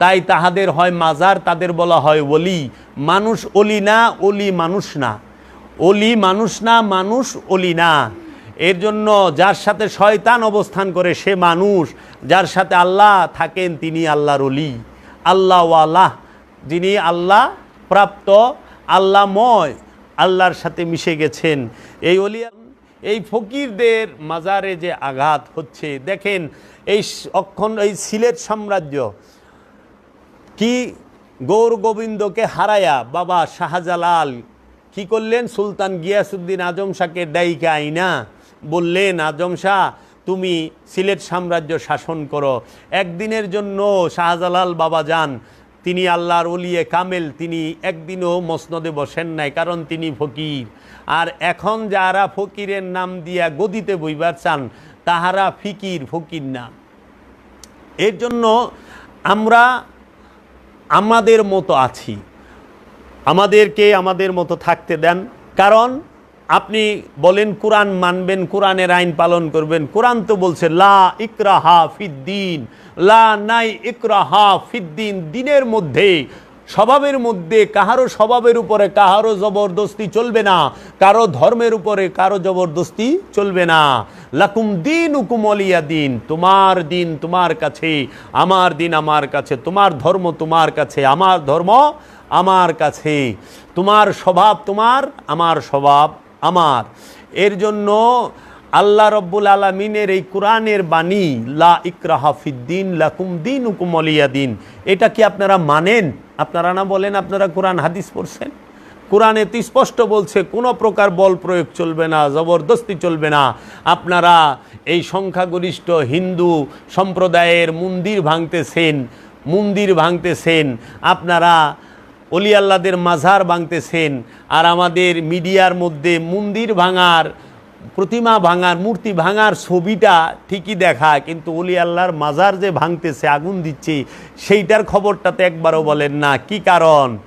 তাই তাহাদের হয় মাজার, তাদের বলা হয় ওলি। মানুষ অলি না অলি মানুষ না। অলি মানুষ না, মানুষ অলি না। এর জন্য যার সাথে শয়তান অবস্থান করে সে মানুষ, যার সাথে আল্লাহ থাকেন তিনি আল্লাহর অলি আল্লাহ যিনি আল্লাহ প্রাপ্ত, আল্লাহময়, আল্লাহর সাথে মিশে গেছেন। এই অলি এই ফকিরদের মাজারে যে আঘাত হচ্ছে, দেখেন এই অক্ষণ, এই সিলেট সাম্রাজ্য কি গৌর গোবিন্দকে হারায়া বাবা শাহজালাল? কি করলেন? সুলতান গিয়াসুদ্দিন আজম শাহকে ডাইকে আইনা বললেন, আজম শাহ, তুমি সিলেট সাম্রাজ্য শাসন করো। একদিনের জন্য শাহজালাল বাবা যান। তিনি আল্লাহর অলিয়ে কামেল। তিনি একদিনও মসনদে বসেন নাই, কারণ তিনি ফকির। আর এখন যারা ফকিরের নাম দিয়া গদিতে বইবার চান, তাহারা ফিকির, ফকির না। এর জন্য আমরা আমাদের মতো আছি। আমাদেরকে আমাদের মতো থাকতে দেন। কারণ আপনি বলেন কোরআন মানবেন, কোরআনের আইন পালন করবেন। কোরআন তো বলছে, লা ইকরাহা ফিদ্দিন লা নাই ইকরাহা ফিদ্দিন দিনের মধ্যে স্বভাবের মধ্যে কাহারও স্বভাবের উপরে কাহারও জবরদস্তি চলবে না। কারও ধর্মের উপরে কারও জবরদস্তি চলবে না। লাকুম দিন উকুম অলিয়া দিন, তোমার দিন তোমার কাছে, আমার দিন আমার কাছে, তোমার ধর্ম তোমার কাছে, আমার ধর্ম আমার কাছে। তোমার স্বভাব তোমার, আমার স্বভাব আমার। এর জন্য আল্লাহ রব্বুল আলমিনের এই কোরআনের বাণী, লা ইকরাহাফিদ্দিন লাকুম দিন উকুম অলিয়া দিন, এটা কি আপনারা মানেন? আপনারা না বলেন, আপনারা কোরআন, হাদিস পড়ছেন। কোরআনে তো স্পষ্ট বলছে, কোনো প্রকার বল প্রয়োগ চলবে না, জবরদস্তি চলবে না। আপনারা এই সংখ্যাগরিষ্ঠ হিন্দু সম্প্রদায়ের মন্দির ভাঙতেছেন মন্দির ভাঙতেছেন, আপনারা অলি আল্লাদের মাঝার ভাঙতেছেন, আর আমাদের মিডিয়ার মধ্যে মন্দির ভাঙার প্রতিমা ভাঙার, মূর্তি ভাঙার ছবিটা ঠিকই দেখা, কিন্তু অলি আল্লাহর মাজার যে ভাঙতেছে, আগুন দিচ্ছে, সেইটার খবরটাতে একবারও বলেন না। কি কারণ?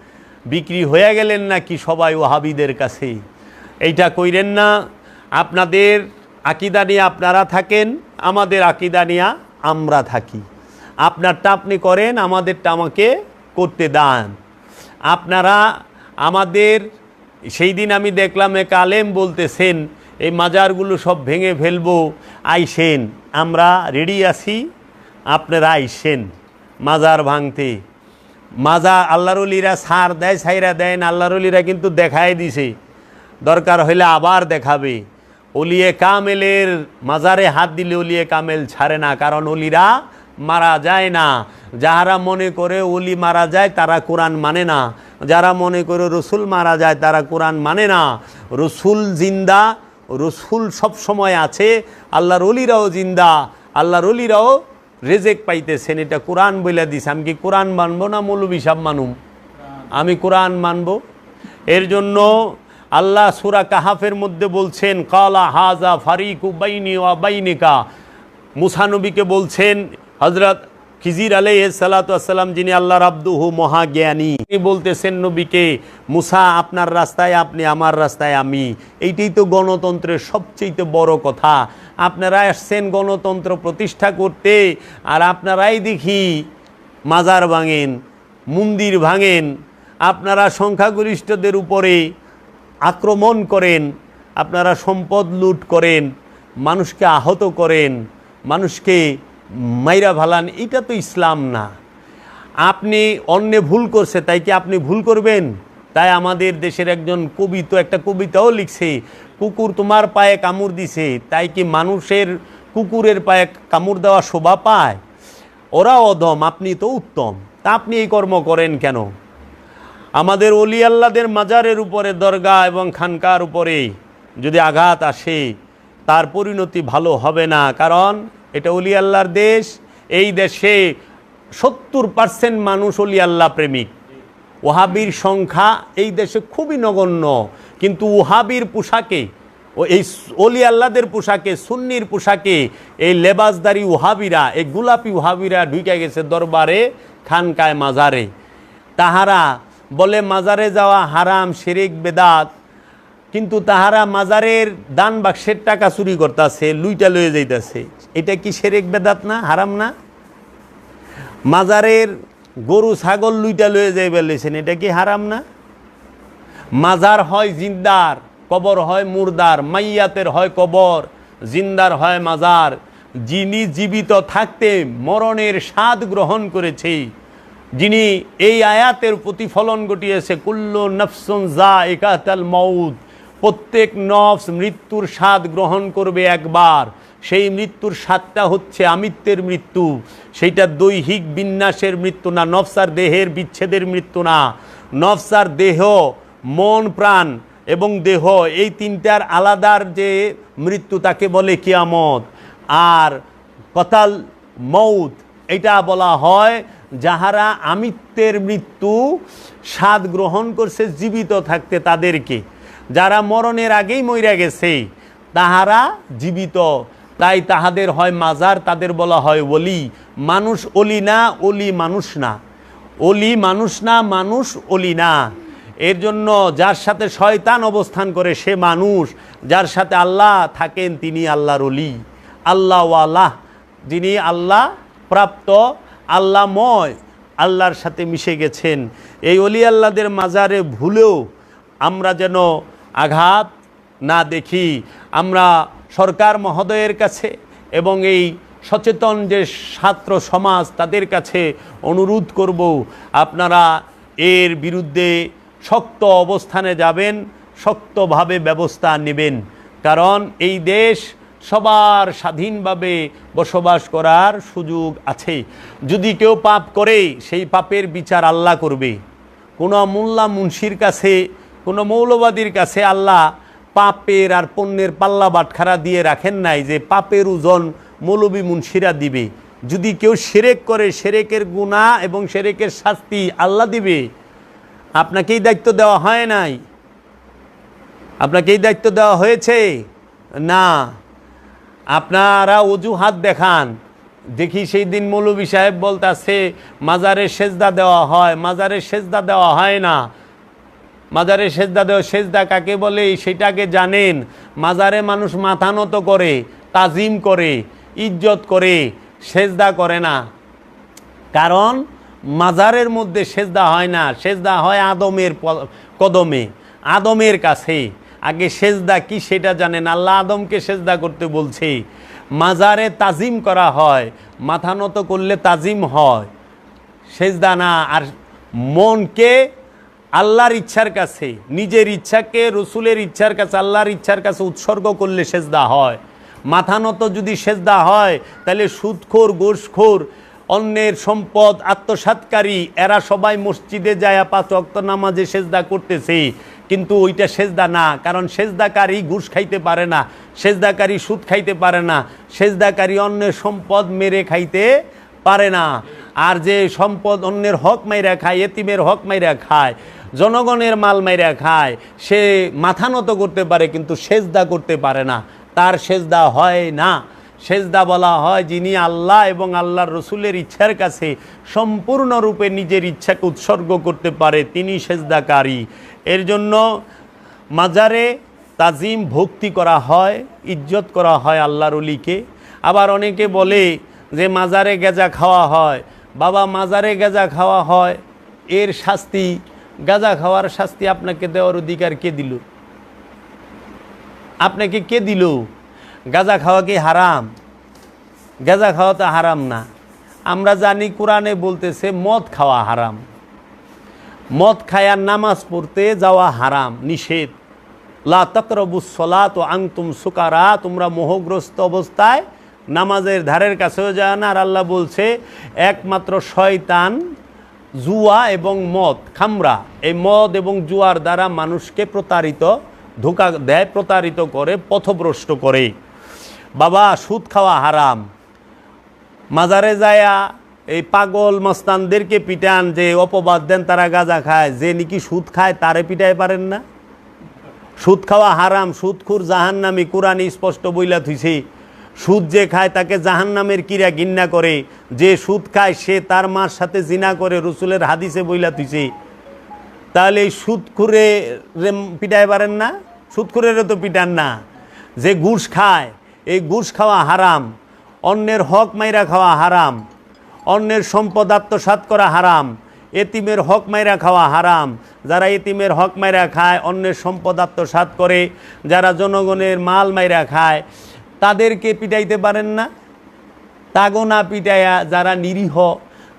বিক্রি হয়ে গেলেন না কি সবাই ওহাবিদের কাছে? এইটা কইরেন না। আপনাদের আকিদা নিয়ে আপনারা থাকেন, আমাদের আকিদা নিয়ে আমরা থাকি। আপনারটা আপনি করেন, আমাদেরটা আমাকে করতে দান। আপনারা আমাদের, সেই দিন আমি দেখলাম এক আলেম বলতেছেন এই মাজারগুলো সব ভেঙে ফেলব। আইসেন আমরা রেডি আছি। আপনারা আইসেন মাজার ভাঙতে। মাজা আল্লাহরুলিরা সার দেয় সাইরা দেয় না আল্লাহরুলিরা কিন্তু দেখাই দিছে। দরকার হইলে আবার দেখাবে। অলিয়ে কামেলের মাজারে হাত দিলে অলিয়ে কামেল ছাড়ে না, কারণ অলিরা মারা যায় না। যাহারা মনে করে অলি মারা যায়, তারা কোরআন মানে না। যারা মনে করে রসুল মারা যায়, তারা কোরআন মানে না। রসুল জিন্দা রসুল সব সময় আছে, আল্লাহর অলিরাও জিন্দা, আল্লাহর অলিরাও রেজেক পাইতেছেন, এটা কোরআন বইলা দিছে। আমি কি কোরআন মানবো না মৌলবী সাহ মানুম? আমি কোরআন মানব। এর জন্য আল্লাহ সুরা কাহাফের মধ্যে বলছেন, কালা হাজা ফারিকু বাইনি ওয়া বাইনিকা। মুসানবীকে বলছেন হজরত খিজির আলাই সালাতাম যিনি আল্লাহ রাব্দুহু মহাজ্ঞানী। তিনি বলতেছেন, নবীকে, মুসা, আপনার রাস্তায়, আপনি আমার রাস্তায়, আমি। এইটাই তো গণতন্ত্রের সবচেয়ে বড় কথা। আপনারা আসছেন গণতন্ত্র প্রতিষ্ঠা করতে, আর আপনারাই দেখি মাজার ভাঙেন, মন্দির ভাঙেন, আপনারা সংখ্যাগরিষ্ঠদের উপরে আক্রমণ করেন, আপনারা সম্পদ লুট করেন, মানুষকে আহত করেন, মানুষকে মাইরা ভালান, এটা তো ইসলাম না। আপনি অন্যে ভুল করছে, তাই কি আপনি ভুল করবেন? তাই আমাদের দেশের একজন কবি তো একটা কবিতাও লিখছে, কুকুর তোমার পায়ে কামড় দিছে, তাই কি মানুষের কুকুরের পায়ে কামড় দেওয়া শোভা পায়? ওরা অদম আপনি তো উত্তম। তা আপনি এই কর্ম করেন কেন? আমাদের অলি আল্লাদের মাজারের উপরে, দরগা এবং খানকার উপরে যদি আঘাত আসে, তার পরিণতি ভালো হবে না। কারণ এটা অলি আল্লাহর দেশ, এই দেশে সত্তর পার্সেন্ট মানুষ অলি আল্লাহ প্রেমিক। ওহাবির সংখ্যা এই দেশে খুবই নগণ্য, কিন্তু ওহাবির পোশাকে, ও এই অলি আল্লাদের পোশাকে, সুন্নির পোশাকে, এই লেবাসদারি ওহাবিরা, এই গোলাপি ওহাবিরা ঢুকে গেছে দরবারে খানকায় মাজারে। তাহারা বলে, মাজারে যাওয়া হারাম, শিরিক, বেদাত। কিন্তু তাহারা মাজারের দান বাক্সের টাকা চুরি করতেছে, লুইটা লয়ে যাইতেছে। এটা কি সেরেক বেদাত না? হারাম না? মাজারের গরু, ছাগল লুইটা লয়ে যাই বেলেছেন, এটা কি হারাম না? মাজার হয় জিন্দার, কবর হয় মুর্দার, মাইয়াতের হয় কবর, জিন্দার হয় মাজার। যিনি জীবিত থাকতে মরণের স্বাদ গ্রহণ করেছে, যিনি এই আয়াতের প্রতিফলন ঘটিয়েছে, কুল্ল নফসুন জা একাতাল মৌদ প্রত্যেক নফস মৃত্যুর স্বাদ গ্রহণ করবে একবার। সেই মৃত্যুর স্বাদটা হচ্ছে আমিত্বের মৃত্যু। সেইটা দৈহিক বিন্যাসের মৃত্যু না, নফসার দেহের বিচ্ছেদের মৃত্যু না। নফসার দেহ, মন, প্রাণ এবং দেহ, এই তিনটার আলাদার যে মৃত্যু তাকে বলে কিয়ামত। আর কতাল মৌত এটা বলা হয় যাহারা আমিত্বের মৃত্যু, স্বাদ গ্রহণ করছে, জীবিত থাকতে তাদেরকে। যারা মরণের আগেই মইরা গেছে, তাহারা জীবিত তাই তাহাদের হয় মাজার, তাদের বলা হয় ওলি। মানুষ অলি না অলি মানুষ না। অলি মানুষ না, মানুষ অলি না। এর জন্য যার সাথে শয়তান অবস্থান করে সে মানুষ। যার সাথে আল্লাহ থাকেন তিনি আল্লাহর অলি আল্লাহওয়ালাহ যিনি আল্লাহ প্রাপ্ত, আল্লাহময়, আল্লাহর সাথে মিশে গেছেন। এই অলি আল্লাহদের মাজারে ভুলেও আমরা যেন আঘাত না দেখি। আমরা সরকার মহোদয়ের কাছে এবং এই সচেতন যে ছাত্র সমাজ তাদের কাছে অনুরোধ করব, আপনারা এর বিরুদ্ধে শক্ত অবস্থানে যাবেন, শক্তভাবে ব্যবস্থা নেবেন। কারণ এই দেশ সবার স্বাধীনভাবে বসবাস করার সুযোগ আছে। যদি কেউ পাপ করে, সেই পাপের বিচার আল্লাহ করবে। কোনো মোল্লা মুন্সির কাছে, কোনো মৌলবাদীর কাছে আল্লাহ পাপের আর পণ্যের পাল্লা বাটখারা দিয়ে রাখেন নাই যে পাপের ওজন মৌলবী মুন্সিরা দিবে। যদি কেউ সেরেক করে, সেরেকের গুণা এবং সেরেকের শাস্তি আল্লাহ দিবে। আপনাকেই দায়িত্ব দেওয়া হয় নাই। আপনাকেই দায়িত্ব দেওয়া হয়েছে? না। আপনারা অজুহাত দেখান। দেখি সেই দিন মৌলবী সাহেব বলতাছে, মাজারে সেজদা দেওয়া হয়, মাজারে সেজদা দেওয়া হয় না। মাজারে সেজদা দেওয়া সেজদা কাকে বলে সেটাকে জানেন। মাজারে মানুষ মাথা নত করে, তাজিম করে, ইজ্জত করে, সেজদা করে না। কারণ মাজারের মধ্যে সেজদা হয় না। সেজদা হয় আদমের কদমে, আদমের কাছে। আগে সেজদা কি সেটা জানেন? আল্লাহ আদমকে সেজদা করতে বলছে, মাজারে তাজিম করা হয়, মাথা নত করলে তাজিম হয়। সেজদা না, আর মনকে আল্লাহর ইচ্ছার কাছে, নিজের ইচ্ছাকে, রসুলের ইচ্ছার কাছে, আল্লাহর ইচ্ছার কাছে উৎসর্গ করলে সেজদা হয়। মাথা নত যদি সেজদা হয়, তাহলে সুদখোর গোসখোর অন্যের সম্পদ আত্মসাৎকারী এরা সবাই মসজিদে যায়, পাঁচ অক্ত নামাজে সেজদা করতেছে। কিন্তু ওইটা সেজদা না, কারণ সেজদাকারী ঘুষ খাইতে পারে না, সেজদাকারী সুদ খাইতে পারে না, সেজদাকারী অন্যের সম্পদ মেরে খাইতে পারে না। আর যে সম্পদ অন্যের হক মাইরা খায়, এতিমের হক মাইরা খায় জনগণের মাল মাইরা খায়, সে মাথা নত করতে পারে কিন্তু সেজদা করতে পারে না। তার সেজদা হয় না। সেজদা বলা হয় যিনি আল্লাহ এবং আল্লাহর রসুলের ইচ্ছার কাছে সম্পূর্ণরূপে নিজের ইচ্ছাকে উৎসর্গ করতে পারে, তিনি সেজদাকারী। এর জন্য মাজারে তাজিম ভক্তি করা হয়, ইজ্জত করা হয় আল্লাহর অলিকে। আবার অনেকে বলে যে মাজারে গেজা খাওয়া হয়। বাবা, মাজারে গেজা খাওয়া হয়, এর শাস্তি গাঁজা খাওয়ার শাস্তি আপনাকে দেওয়ার অধিকার কে দিল? আপনাকে কে দিল? গাঁজা খাওয়া কি হারাম? গাঁজা খাওয়া তো হারাম না। আমরা জানি কোরআনে বলতেছে, মদ খাওয়া হারাম। মদ খায়ার নামাজ পড়তে যাওয়া হারাম, নিষেধ। লা তকরবুস তো আংতুম সুকারা, তোমরা মোহগ্রস্ত অবস্থায় নামাজের ধারের কাছেও যায় না। আর আল্লাহ বলছে, একমাত্র শয়তান জুয়া এবং মদ, খামরা, এই মদ এবং জুয়ার দ্বারা মানুষকে প্রতারিত, ধোকা দেয়, প্রতারিত করে, পথভ্রষ্ট করে। বাবা, সুদ খাওয়া হারাম। মাজারে যায়া এই পাগল মস্তানদেরকে পিটান, যে অপবাদ দেন, তারা গাঁজা খায়। যে নাকি সুদ খায়, তারে পিটাই পারেন না। সুদ খাওয়া হারাম, সুদখুর জাহান নামে কোরআন স্পষ্ট বইলা থুইছে। সুদ যে খায় তাকে জাহান নামের কিরা গিন্না করে। যে সুদ খায় সে তার মার সাথে জিনা করে, রসুলের হাদিসে বইলা থুইছে। তাহলে এই সুদখুরে পিটাই পারেন না? সুদখুরেরও তো পিটান না। যে ঘুষ খায়, এই ঘুষ খাওয়া হারাম। অন্যের হক মাইরা খাওয়া হারাম। অন্যের সম্পদ আত্মসাৎ করা হারাম। এতিমের হক মাইরা খাওয়া হারাম। যারা এতিমের হক মাইরা খায়, অন্যের সম্পদ আত্মসাৎ করে। যারা জনগণের মাল মাইরা খায় তাদেরকে পিটাইতে পারেন না। তাগো না পিটাইয়া যারা নিরীহ,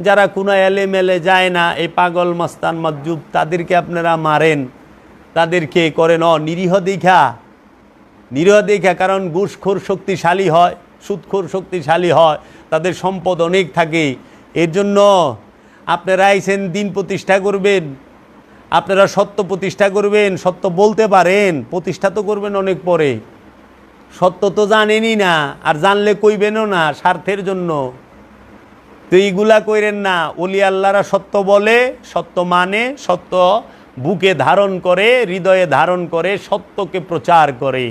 যারা কোনো এলে মেলে যায় না, এই পাগল মস্তান মজ্জুব, তাদেরকে আপনারা মারেন। তাদেরকে করেন অ, নিরীহ দীঘা। নিরীহ দেখা কারণ ঘুষখোর শক্তিশালী হয়, সুদখোর শক্তিশালী হয়, তাদের সম্পদ অনেক থাকে। এর জন্য আপনারা আইসেন, দিন প্রতিষ্ঠা করবেন। আপনারা সত্য প্রতিষ্ঠা করবেন, সত্য বলতে পারেন, প্রতিষ্ঠা তো করবেন অনেক পরে। সত্য তো জানেনই না, আর জানলে কইবেনও না স্বার্থের জন্য। তো এইগুলা কইরেন না অলি আল্লাহরা সত্য বলে, সত্য মানে সত্য বুকে ধারণ করে, হৃদয়ে ধারণ করে, সত্যকে প্রচার করে।